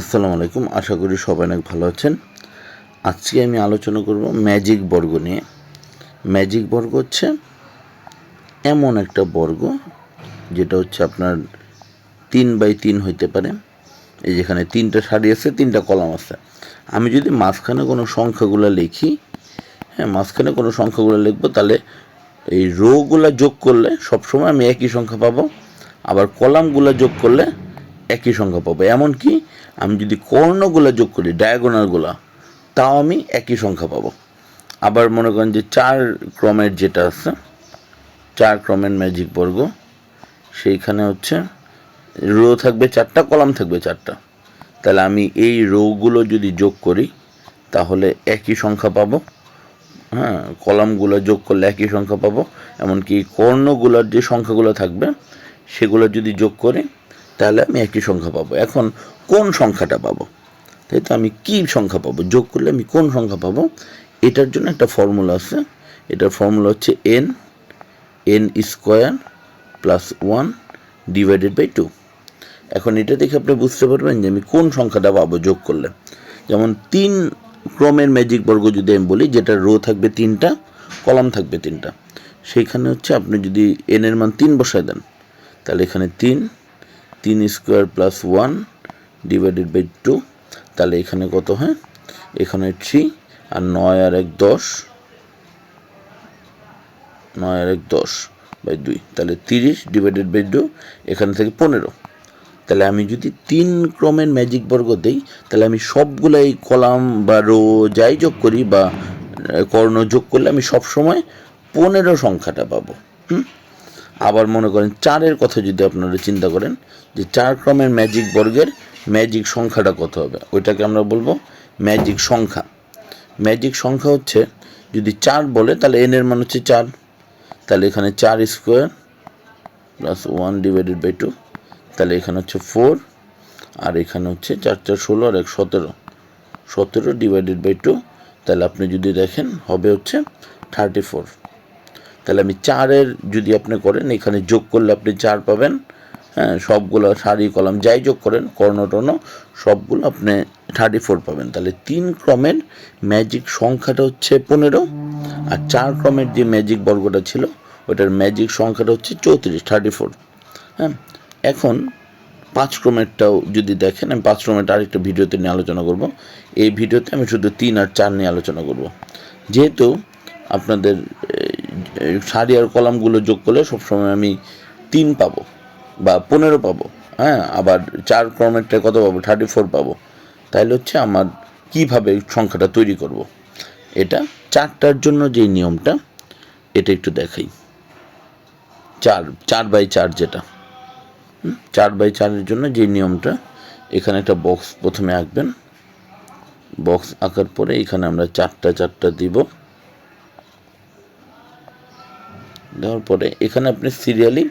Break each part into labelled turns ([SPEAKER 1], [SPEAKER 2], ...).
[SPEAKER 1] আসসালামু আলাইকুম, আশা করি সবাই অনেক ভালো আছেন। আজকে আমি আলোচনা করব ম্যাজিক বর্গ নিয়ে। ম্যাজিক বর্গ হচ্ছে এমন একটা বর্গ, যেটা হচ্ছে আপনার তিন বাই তিন হইতে পারে। এই যেখানে তিনটা সারি আছে, তিনটা কলাম আছে। আমি যদি মাঝখানে কোনো সংখ্যাগুলো লিখি হ্যাঁ মাঝখানে কোনো সংখ্যাগুলো লিখব, তাহলে এই রোগুলো যোগ করলে সবসময় আমি একই সংখ্যা পাবো, আবার কলামগুলো যোগ করলে একই সংখ্যা পাবো। এমনকি আমি যদি কর্ণগুলো যোগ করি ডায়াগোনালগুলো তাও আমি একই সংখ্যা পাবো। আবার মনে করেন যে চার ক্রমের যেটা আছে, চার ক্রমের ম্যাজিক বর্গ, সেইখানে হচ্ছে রো থাকবে চারটা কলাম থাকবে চারটা। তাহলে আমি এই রোগুলো যদি যোগ করি, তাহলে একই সংখ্যা পাবো। হ্যাঁ কলামগুলো যোগ করলে একই সংখ্যা পাবো। এমনকি কর্ণগুলোর যে সংখ্যাগুলো থাকবে, সেগুলো যদি যোগ করি, তাহলে আমি একই সংখ্যা পাবো। এখন কোন সংখ্যাটা পাবো? তাই তো আমি কি সংখ্যা পাবো? যোগ করলে আমি কোন সংখ্যা পাবো? এটার জন্য একটা ফর্মুলা আছে। এটার ফর্মুলা হচ্ছে N N square plus one divided by two এখন এটা দেখে আপনি বুঝতে পারবেন যে আমি কোন সংখ্যাটা পাবো যোগ করলে। যেমন তিন ক্রমের ম্যাজিক বর্গ যদি আমি বলি, যেটা রো থাকবে তিনটা কলাম থাকবে তিনটা। সেইখানে হচ্ছে আপনি যদি এনের মান তিন বসায় দেন, তাহলে এখানে তিন তিন square plus one divided by two তাহলে এখানে কত হয়? এখানে থ্রি আর নয় আর এক দশ, নয় আর এক দশ বাই দুই, তাহলে তিরিশ ডিভাইডেড বাই টু এখানে থেকে পনেরো। তাহলে আমি যদি তিন ক্রমের ম্যাজিক বর্গ দেই, তাহলে আমি সবগুলাই কলাম বা রো যাই যোগ করি বা কর্ণ যোগ করলে আমি সব সময় পনেরো সংখ্যাটা পাবো। হুম? আবার মনে করেন চারের কথা যদি আপনারা চিন্তা করেন, যে চার ক্রমের ম্যাজিক বর্গের ম্যাজিক সংখ্যাটা কত হবে? ওইটাকে আমরা বলব ম্যাজিক সংখ্যা। ম্যাজিক সংখ্যা হচ্ছে যদি চার বলে, তাহলে এন এর মান হচ্ছে চার। তাহলে এখানে চার square plus one divided by two, তাহলে এখানে হচ্ছে ফোর, আর এখানে হচ্ছে চার চার, ষোলো আর এক, সতেরো। সতেরো ডিভাইডেড বাই টু, তাহলে আপনি যদি দেখেন, হবে হচ্ছে থার্টি ফোর। তাহলে আমি চারের যদি আপনি করেন, এখানে যোগ করলে আপনি চার পাবেন। হ্যাঁ সবগুলো সারি কলাম, যাই যোগ করেন কর্ণটর্ণ সবগুলো আপনি থার্টি ফোর পাবেন। তাহলে তিন ক্রমের ম্যাজিক সংখ্যাটা হচ্ছে পনেরো আর চার ক্রমের যে ম্যাজিক বর্গটা ছিল, ওটার ম্যাজিক সংখ্যাটা হচ্ছে চৌত্রিশ থার্টি ফোর হ্যাঁ এখন পাঁচ ক্রমেরটাও যদি দেখেন, আমি পাঁচ ক্রমেরটা আরেকটা ভিডিওতে নিয়ে আলোচনা করব। এই ভিডিওতে আমি শুধু তিন আর চার নিয়ে আলোচনা করব। যেহেতু আপনাদের সারি আর কলামগুলো যোগ করলে সবসময় আমি তিন পাবো। বা পনেরো পাবো হ্যাঁ আবার চার ক্রমেরটা কত পাবো? থার্টি ফোর পাবো। তাহলে হচ্ছে আমার কীভাবে সংখ্যাটা তৈরি করব। এটা চারটার জন্য যেই নিয়মটা, এটা একটু দেখাই। চার চার বাই চার যেটা চার বাই চারের জন্য যে নিয়মটা, এখানে একটা বক্স প্রথমে আঁকবেন। বক্স আঁকার পরে এখানে আমরা চারটা চারটা দিব। দেওয়ার পরে এখানে আপনি সিরিয়ালি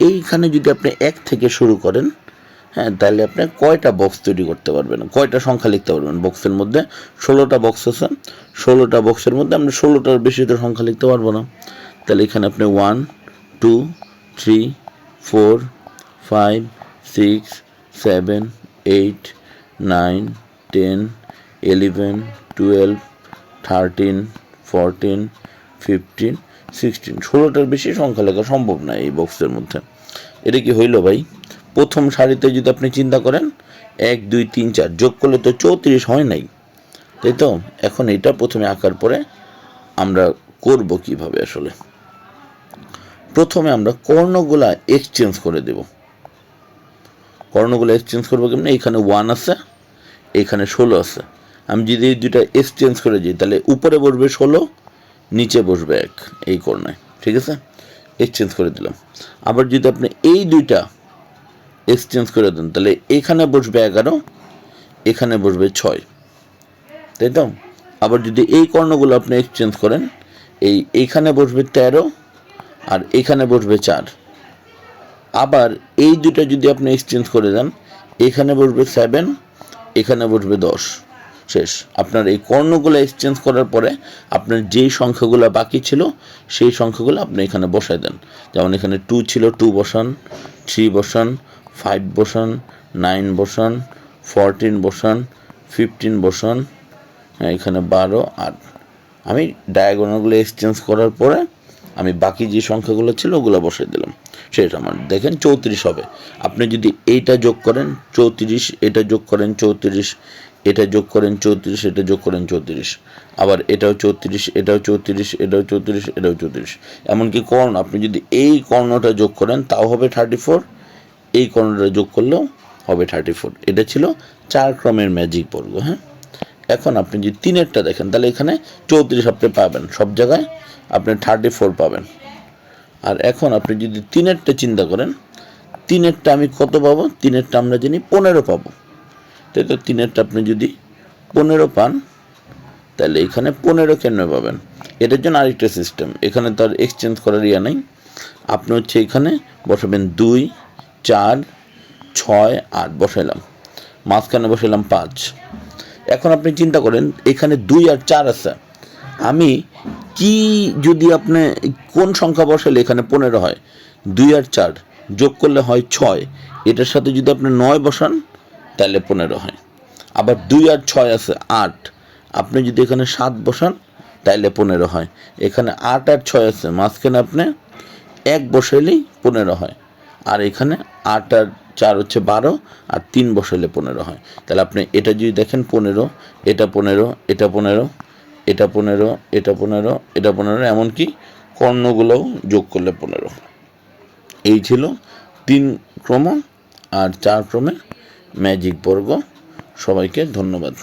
[SPEAKER 1] এইখানে যদি আপনি এক থেকে শুরু করেন হ্যাঁ তাহলে আপনি কয়টা বক্স তৈরি করতে পারবেন? কয়টা সংখ্যা লিখতে পারবেন? বক্সের মধ্যে ষোলোটা বক্স আছে। ষোলোটা বক্সের মধ্যে আমরা ষোলোটার বেশি তো সংখ্যা লিখতে পারব না। তাহলে এখানে আপনি one two three four five six seven eight nine ten eleven twelve thirteen fourteen fifteen sixteen ষোলোটার বেশি সংখ্যা লেখা সম্ভব না এই বক্সের মধ্যে। এটা কি হইল ভাই? প্রথম সারিতে যদি আপনি চিন্তা করেন, এক, দুই, তিন, চার, যোগ করলে তো চৌত্রিশ হয় নাই। তাই তো? এখন এটা প্রথমে আঁকার পরে আমরা করব কীভাবে আসলে? প্রথমে আমরা কর্ণগুলা এক্সচেঞ্জ করে দেব। কর্ণগুলো এক্সচেঞ্জ করব কেমন? এখানে ওয়ান আছে, এখানে ষোলো আছে। আমি যদি এই দুইটা এক্সচেঞ্জ করে দিই, তাহলে উপরে বসবে ষোলো নিচে বসবে এক, এই কর্ণায় ঠিক আছে? এক্সচেঞ্জ করে দিলাম। আবার যদি আপনি এই দুইটা এক্সচেঞ্জ করে দেন, তাহলে এখানে বসবে এগারো, এখানে বসবে ছয়, তাই তো? আবার যদি এই কর্ণগুলো আপনি এক্সচেঞ্জ করেন, এই এইখানে বসবে তেরো আর এখানে বসবে চার। আবার এই দুটো যদি আপনি এক্সচেঞ্জ করে দেন, এখানে বসবে সেভেন এখানে বসবে দশ। শেষ। আপনার এই কর্ণগুলো এক্সচেঞ্জ করার পরে আপনার যেই সংখ্যাগুলো বাকি ছিল, সেই সংখ্যাগুলো আপনি এখানে বসায় দেন। যেমন এখানে টু ছিল টু বসান থ্রি বসান ফাইভ বসান নাইন বসান ফরটিন বসান ফিফটিন বসান হ্যাঁ এখানে বারো, আট। আমি ডায়াগোনালগুলো এক্সচেঞ্জ করার পরে আমি বাকি যে সংখ্যাগুলো ছিল, ওগুলো বসিয়ে দিলাম। সেটা আমার। দেখেন চৌত্রিশ হবে। আপনি যদি এইটা যোগ করেন, চৌত্রিশ, এটা যোগ করেন, চৌত্রিশ এটা যোগ করেন চৌত্রিশ, এটা যোগ করেন চৌত্রিশ। আবার এটাও চৌত্রিশ এটাও চৌত্রিশ এটাও চৌত্রিশ এটাও চৌত্রিশ। এমনকি কর্ণ, আপনি যদি এই কর্ণটা যোগ করেন, তাও হবে থার্টি ফোর। এই কর্ণটা যোগ করলেও হবে থার্টি ফোর। এটা ছিল চার ক্রমের ম্যাজিক বর্গ হ্যাঁ? এখন আপনি যদি তিনেরটা দেখেন, তাহলে এখানে চৌত্রিশ আপনি পাবেন। সব জায়গায় আপনি থার্টি ফোর পাবেন। আর এখন আপনি যদি তিনেরটা চিন্তা করেন, তিনেরটা আমি কত পাবো? তিনেরটা আমরা জানি পনেরো পাবো। তো তিনেরটা আপনি যদি পনেরো পান, তাহলে এখানে পনেরো কেন পাবেন? এটার জন্য আরেকটা সিস্টেম এখানে তার এক্সচেঞ্জ করার ইয়া নেই। আপনি হচ্ছে এখানে বসাবেন দুই, চার, ছয়, আট বসাইলাম। মাঝখানে বসাইলাম পাঁচ। এখন আপনি চিন্তা করেন, এখানে দুই আর চার আছে। আমি কি যদি আপনি কোন সংখ্যা বসালে এখানে পনেরো হয়? দুই আর চার যোগ করলে হয় ছয়। এটার সাথে যদি আপনি নয় বসান তাহলে পনেরো হয়। আবার দুই আর ছয় আছে আট। আপনি যদি এখানে সাত বসান, তাহলে পনেরো হয়। এখানে আট আর ছয় আছে, মাঝখানে আপনি এক বসাইলেই পনেরো হয়। আর এখানে আট আর চার হচ্ছে বারো, আর তিন বসাইলে পনেরো হয়। তাহলে আপনি এটা যদি দেখেন, পনেরো, এটা পনেরো এটা পনেরো এটা পনেরো এটা পনেরো এটা পনেরো, এমনকি কর্ণগুলোও যোগ করলে পনেরো এই ছিল তিন ক্রম আর চার ক্রমে ম্যাজিক বর্গ সবাইকে ধন্যবাদ।